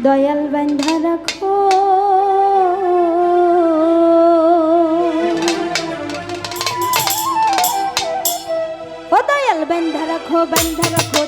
দয়াল বান্ধা রাখো। ও দয়াল বান্ধা রাখো বান্ধা রাখো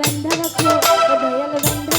বেন্ধা রাখো দয়াল বেন্ধা